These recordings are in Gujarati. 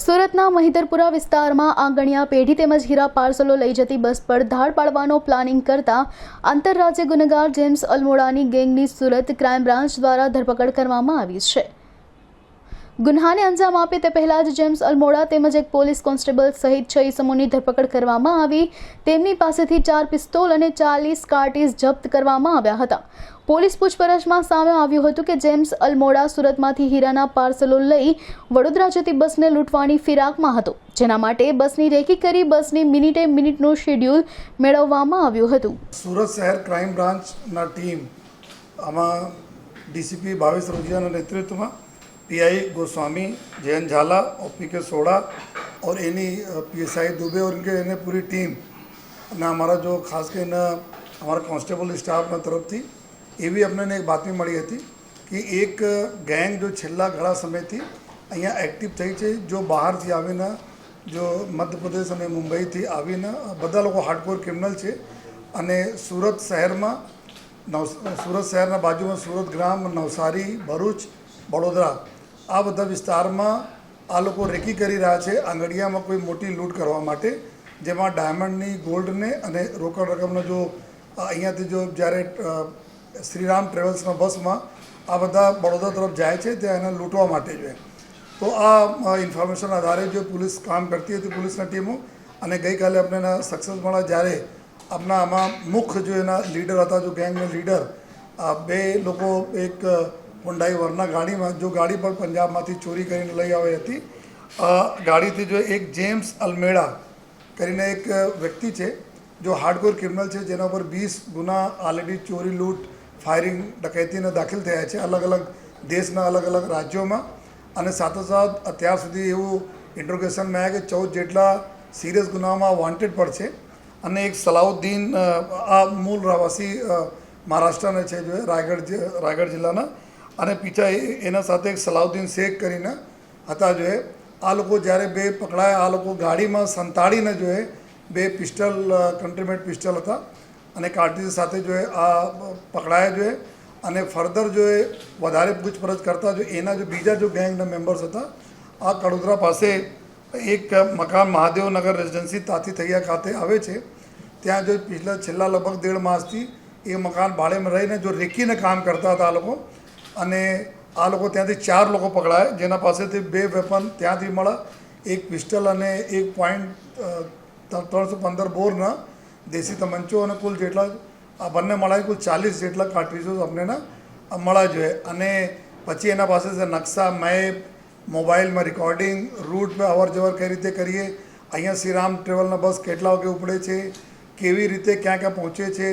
સુરતના મહિધરપુરા વિસ્તારમાં આંગણિયા પેઢી તેમજ હીરા પાર્સલો લઈ જતી બસ પર ધાડ પાડવાનો પ્લાનિંગ કરતા આંતરરાજ્ય ગુનેગાર જેમ્સ અલમોડાની ગેંગની સુરત ક્રાઇમ બ્રાન્ચ દ્વારા ધરપકડ કરવામાં આવી છે. ગુન્હાને અંજામ આપે તે પહેલા જ જેમ્સ અલમોડા તેમજ એક પોલીસ કોન્સ્ટેબલ સહિત છ ઇસમોની ધરપકડ કરવામાં આવી. તેમની પાસેથી ચાર પિસ્તોલ અને ચાલીસ કાર્ટીઝ જપ્ત કરવામાં આવ્યા હતા. પોલીસ પૂછપરછમાં સામે આવ્યું હતું કે જેમ્સ અલમોડા સુરતમાંથી હીરાના પાર્સલો લઈ વડોદરા જતી બસને લૂંટવાની ફિરાકમાં હતો જેના માટે બસની રેકી કરી બસની મિનિટે મિનિટનું શેડ્યુલ મેળવવામાં આવ્યું હતું સુરત શહેર ક્રાઇમ બ્રાન્ચના ટીમ આમાં ડીસીપી ભાવેશ રોજિયાના નેતૃત્વમાં पीआई गोस्वामी जयंत झाला और पी के सोड़ा और एनी पीएसआई दुबे और इनके इन्हें पूरी टीम અને અમારા જો ખાસ કરીને અમારા કોન્સ્ટેબલ સ્ટાફના તરફથી એવી અમને એક બાતમી મળી હતી કે એક ગેંગ જો છેલ્લા ઘણા સમયથી અહીંયા એક્ટિવ થઈ છે, જો બહારથી આવીને, જો મધ્યપ્રદેશ અને મુંબઈથી આવીને બધા લોકો હાર્ડકોર ક્રિમિનલ છે અને સુરત શહેરમાં નવ, સુરત શહેરના બાજુમાં સુરત ગ્રામ, નવસારી, ભરૂચ, વડોદરા આ બધા વિસ્તારમાં આ લોકો રેકી કરી રહ્યા છે આંગડિયામાં કોઈ મોટી લૂંટ કરવા માટે, જેમાં ડાયમંડની ગોલ્ડને અને રોકડ રકમનો જો અહીંયાથી જો જ્યારે શ્રીરામ ટ્રેવલ્સના બસમાં આ બધા બડોદરા તરફ જાય છે, ત્યાં એને લૂંટવા માટે જોઈએ તો આ ઇન્ફોર્મેશન આધારે જો પોલીસ કામ કરતી હતી પોલીસની ટીમો અને ગઈકાલે આપણે એના સક્સેસ મળ્યા જ્યારે આપણા આમાં મુખ્ય જો એના લીડર હતા, જો ગેંગના લીડર બે લોકો, એક હોન્ડાઈ વરના ગાડીમાં, જો ગાડી પર પંજાબમાંથી ચોરી કરીને લઈ આવી હતી. ગાડીથી જો એક જેમ્સ અલમેડા કરીને એક વ્યક્તિ છે, જો હાર્ડકોર ક્રિમિનલ છે, જેના પર વીસ ગુના ઓલરેડી ચોરી, લૂંટ ફાયરિંગ ડકૈતીને દાખલ થયા છે અલગ અલગ દેશના અલગ અલગ રાજ્યોમાં. અને સાથોસાથ અત્યાર સુધી એવું ઇન્ટ્રોગેશનમાં આવ્યા કે ચૌદ જેટલા સિરિયસ ગુનામાં વોન્ટેડ પર છે. અને એક સલાઉદ્દીન આ મૂળ રહેવાસી મહારાષ્ટ્રના છે જો રાયગઢ રાયગઢ જિલ્લાના. અને પીછા એના સાથે એક સલાઉદ્દીન શેખ કરીને હતા જો આ લોકો જ્યારે બે પકડાયા, આ લોકો ગાડીમાં સંતાડીને જો બે પિસ્ટલ કન્ટ્રીમેટ પિસ્ટલ હતા. અને કાળજી સાથે જો આ પકડાયા જોઈએ અને ફર્ધર જો એ વધારે પૂછપરછ કરતા જો, એના જો બીજા જો ગેંગના મેમ્બર્સ હતા, આ કડોદરા પાસે એક મકાન મહાદેવનગર રેસિડેન્સી તાતી થૈયા ખાતે આવે છે. ત્યાં જો પિછલા છેલ્લા લગભગ દેઢ માસથી એ મકાન ભાડેમાં રહીને જો રેકીને કામ કરતા હતા આ લોકો. અને આ લોકો ત્યાંથી ચાર લોકો પકડાયા, જેના પાસેથી બે વેપન ત્યાંથી મળ્યા. એક પિસ્ટલ અને એક પોઈન્ટ ત્રણસો પંદર બોરના દેશી તમંચો અને કુલ જેટલા આ બંને મળ્યા કુલ ચાલીસ જેટલા કાર્ટ્રીજો આપણને મળવા જોઈએ. અને પછી એના પાસે છે નકશા, મેપ મોબાઈલમાં રેકોર્ડિંગ રૂટ પર અવર જવર કઈ રીતે કરીએ, અહીંયા શ્રીરામ ટ્રેવલના બસ કેટલા વાગે ઉપડે છે, કેવી રીતે ક્યાં ક્યાં પહોંચે છે,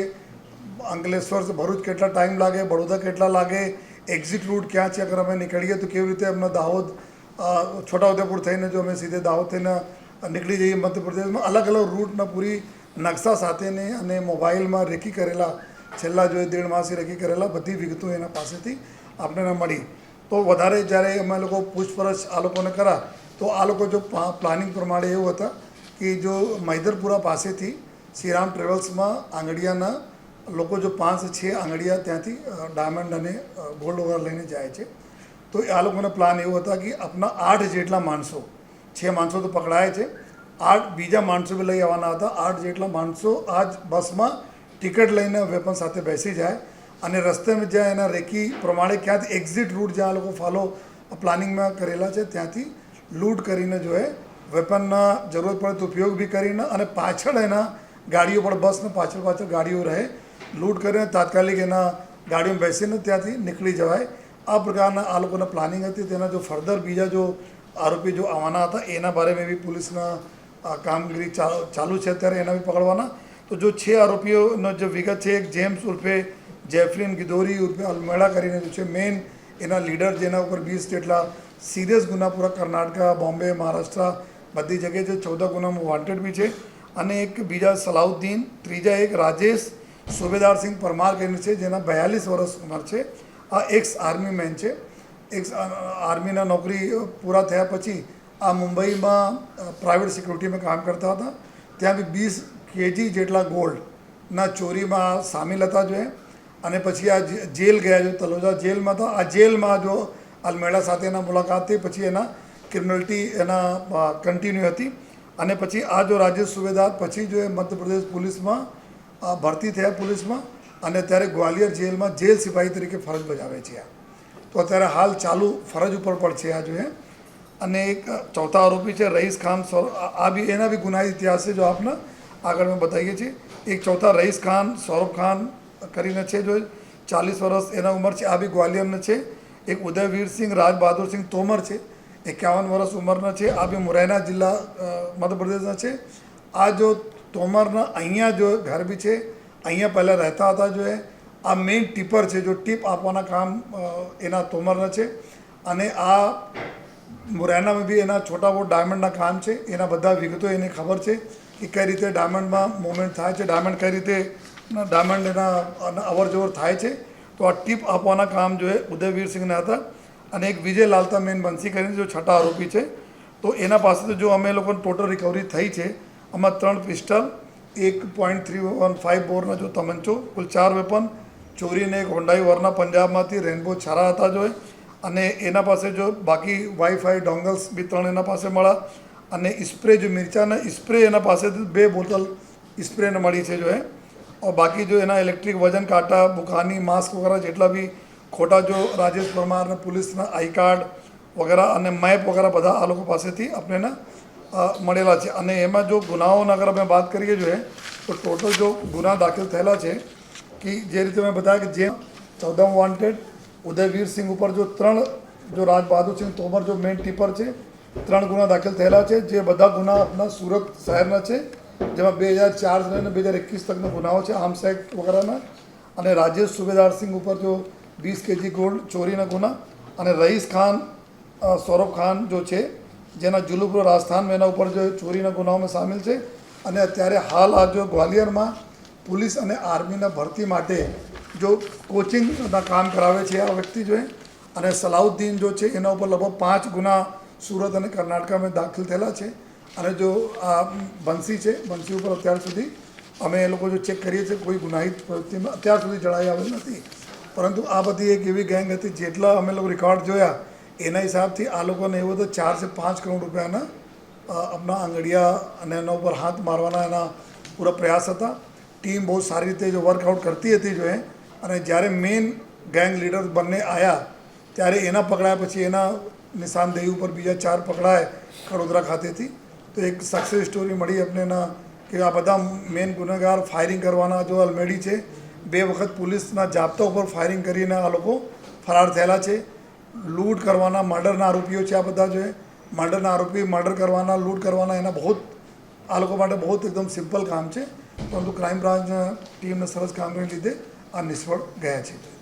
અંકલેશ્વર ભરૂચ કેટલા ટાઈમ લાગે બડોદરા કેટલા લાગે એક્ઝિટ રૂટ ક્યાં છે, અગર અમે નીકળીએ તો કેવી રીતે અમને દાહોદ છોટાઉદેપુર થઈને જો અમે સીધે દાહોદ થઈને નીકળી જઈએ મધ્યપ્રદેશમાં અલગ અલગ રૂટના પૂરી નકશા સાથેની અને મોબાઈલમાં રેકી કરેલા, છેલ્લા જોઈએ દેડ માસથી રેકી કરેલા બધી વિગતો એના પાસેથી આપણને મળી. તો વધારે જ્યારે અમે લોકો પૂછપરછ આ લોકોને કરા, તો આ લોકો જો પ્લાનિંગ પ્રમાણે એવું હતા કે જો મૈદરપુરા પાસેથી શ્રીરામ ટ્રેવલ્સમાં આંગડિયાના લોકો જો પાંચ, છે આંગડિયા ત્યાંથી ડાયમંડ અને ગોલ્ડ વગેરે લઈને જાય છે. તો આ લોકોનો પ્લાન એવો હતા કે આપણા આઠ જેટલા માણસો, છે માણસો તો પકડાય છે. આઠ, બીજા માણસો બી લઈ આવવાના હતા. આઠ જેટલા માણસો આ જ બસમાં ટિકિટ લઈને વેપન સાથે બેસી જાય અને રસ્તેમાં જ્યાં એના રેકી પ્રમાણે ક્યાંથી એક્ઝિટ રૂટ જ્યાં આ લોકો ફોલો પ્લાનિંગમાં કરેલા છે, ત્યાંથી લૂંટ કરીને જો એ વેપનના જરૂરત પડે તો ઉપયોગ બી કરીને અને પાછળ એના ગાડીઓ પણ બસને પાછળ પાછળ ગાડીઓ રહે લૂંટ કરીને તાત્કાલિક એના ગાડીઓમાં બેસીને ત્યાંથી નીકળી જવાય. આ પ્રકારના આ લોકોના પ્લાનિંગ હતી. તેના જો ફર્ધર બીજા જો આરોપી જો આવવાના હતા, એના બારે મેં બી પોલીસના કામગીરી ચા- ચાલુ છે અત્યારે એના બી પકડવાના. તો જો છે આરોપીઓનો જે વિગત છે, એક જેમ્સ ઉર્ફે જેફલિન ગિદોરી ઉર્ફે અલમેડા કરીને જે છે, મેઇન એના લીડર જેના ઉપર વીસ જેટલા સિરિયસ ગુના પૂરા કર્ણાટકા, બોમ્બે, મહારાષ્ટ્ર, બધી જગ્યાએ જે ચૌદ ગુનામાં વોન્ટેડ બી છે. અને એક બીજા સલાઉદ્દીન, ત્રીજા એક રાજેશ સુબેદાર સિંહ પરમાર કરીને છે, જેના બયાલીસ વર્ષ ઉંમર છે. આ એક્સ આર્મી મેન છે એક્સ આર્મીના નોકરી પૂરા થયા પછી આ મુંબઈમાં પ્રાઇવેટ સિક્યુરિટીમાં કામ કરતા હતા. ત્યાં બી વીસ કેજી જેટલા ગોલ્ડના ચોરીમાં સામેલ હતા જોઈએ અને પછી આ જેલ ગયા જો, તલોજા જેલમાં હતા. આ જેલમાં જો અલમેડા સાથેના મુલાકાત થઈ, પછી એના ક્રિમિનલિટી એના કન્ટિન્યુ હતી. અને પછી આ જો રાજેશ સુબેદાર પછી જો એ મધ્યપ્રદેશ પોલીસમાં ભરતી થયા પોલીસમાં, અને અત્યારે ગ્વાલિયર જેલમાં જેલ સિપાહી તરીકે ફરજ બજાવે છે તો અત્યારે હાલ ચાલુ ફરજ ઉપર પણ છે આ જો એ. અને એક ચોથા આરોપી છે, રઈસ ખાન આ બી એના બી ગુના ઇતિહાસ છે જો આપને આગળ મેં બતાવીએ છીએ. એક ચોથા રઈસ ખાન, સૌરભ ખાન કરીને છે જો ચાલીસ વર્ષ એના ઉંમર છે, આ બી ગ્વાલિયરના છે. એક ઉદયવીર સિંહ રાજ બહાદુર સિંહ તોમર છે. એકાવન વર્ષ ઉંમરના છે, આ બી મુરૈના જિલ્લા મધ્યપ્રદેશના છે. આ જો તોમરના અહીંયા જો ઘર બી છે, અહીંયા પહેલાં રહેતા હતા જો એ, આ મેઇન ટીપર છે, જો ટીપ આપવાના કામ એના તોમરના છે. અને આ મુરૈનામાં બી એના છોટા બહુ ડાયમંડના કામ છે. એના બધા વિગતો એને ખબર છે કે કઈ રીતે ડાયમંડમાં મૂવમેન્ટ થાય છે. ડાયમંડ કઈ રીતે ડાયમંડ એના અવર જવર થાય છે. તો આ ટીપ આપવાના કામ જો એ ઉદયવીર સિંહના હતા અને એક વિજય લાલતા મેન બંસી કરીને જો છઠ્ઠા આરોપી છે. તો એના પાસેથી જો અમે લોકોને ટોટલ રિકવરી થઈ છે, આમાં ત્રણ પિસ્ટલ એક પોઈન્ટ થ્રી વન ફાઇવ બોરના જો તમંચો, કુલ ચાર વેપન ચોરીને એક હોન્ડાઈ વરના પંજાબમાંથી રેનબો છારા હતા જો એ. અને એના પાસે જો બાકી વાઈફાઈ ડોંગલ્સ બી ત્રણ એના પાસે મળ્યા અને સ્પ્રે જો મિરચાના સ્પ્રે એના પાસેથી બે બોટલ સ્પ્રેને મળી છે જો એ और બાકી જો એના ઇલેક્ટ્રિક વજન કાંટા, બુખાની માસ્ક વગેરે જેટલા બી ખોટા જો રાજેશ પરમારના પોલીસના આઈ કાર્ડ વગેરે અને મેપ વગેરે બધા આ લોકો પાસેથી આપણને મળેલા છે. અને એમાં જો ગુનાઓની અગર અમે વાત કરીએ જોઈએ તો ટોટલ જો ગુના દાખલ થયેલા છે કે જે રીતે મેં બતાવ્યા કે જે ચૌદમ વોન્ટેડ ઉદયવીર સિંહ ઉપર જો ત્રણ, જો રાજ બહાદુર સિંહ તોમર જો મેઇન ટીપર છે, ત્રણ ગુના દાખલ થયેલા છે, જે બધા ગુના આપણા સુરત શહેરના છે, જેમાં બે હજાર ચાર અને બે હજાર એકવીસ તકના ગુનાઓ છે આર્મ્સ એક્ટ વગેરેના. અને રાજેશ સુબેદાર સિંહ ઉપર જો વીસ કેજી ગોલ્ડ ચોરીના ગુના અને રઈસ ખાન સૌરભ ખાન જો છે, જેના જુલુપુર રાજસ્થાન એના ઉપર જો ચોરીના ગુનાઓમાં સામેલ છે. અને અત્યારે હાલ આ જો ગ્વાલિયરમાં પોલીસ અને આર્મીના ભરતી માટે જો કોચિંગના કામ કરાવે છે આ વ્યક્તિ જોએ અને સલાઉદ્દીન જો છે, એના ઉપર લગભગ પાંચ ગુના સુરત અને કર્ણાટકામાં દાખલ થયેલા છે. અને જો આ બંસી છે, બંસી ઉપર અત્યાર સુધી અમે એ લોકો જો ચેક કરીએ છીએ, કોઈ ગુનાહિત પ્રવૃત્તિમાં અત્યાર સુધી જણાઈ આવેલ નથી. પરંતુ આ બધી એક એવી ગેંગ હતી, જેટલા અમે લોકો રેકોર્ડ જોયા, એના હિસાબથી આ લોકોને એવું તો ચારથી પાંચ કરોડ રૂપિયાના આપણા આંગળિયા અને એના ઉપર હાથ મારવાના એના પૂરા પ્રયાસ હતા. ટીમ બહુ સારી રીતે જો વર્કઆઉટ કરતી હતી જો એ અને જ્યારે મેઇન ગેંગ લીડર બંને આવ્યા ત્યારે એના પકડાયા પછી એના નિશાનદેહી ઉપર બીજા ચાર પકડાય કડોદરા ખાતેથી. તો એક સક્સેસ સ્ટોરી મળી આપણે એના કે આ બધા મેઇન ગુનેગાર ફાયરિંગ કરવાના જો અલમેડી છે, બે વખત પોલીસના જાપ્તા ઉપર ફાયરિંગ કરીને આ લોકો ફરાર થયેલા છે. લૂંટ કરવાના, મર્ડરના આરોપીઓ છે આ બધા જો. મર્ડરના આરોપી મર્ડર કરવાના, લૂંટ કરવાના, એના બહુ આ લોકો માટે બહુ એકદમ સિમ્પલ કામ છે. પરંતુ ક્રાઇમ બ્રાન્ચ ટીમને સરસ કામગીરી લીધે આ નિષ્ફળ ગયા છે.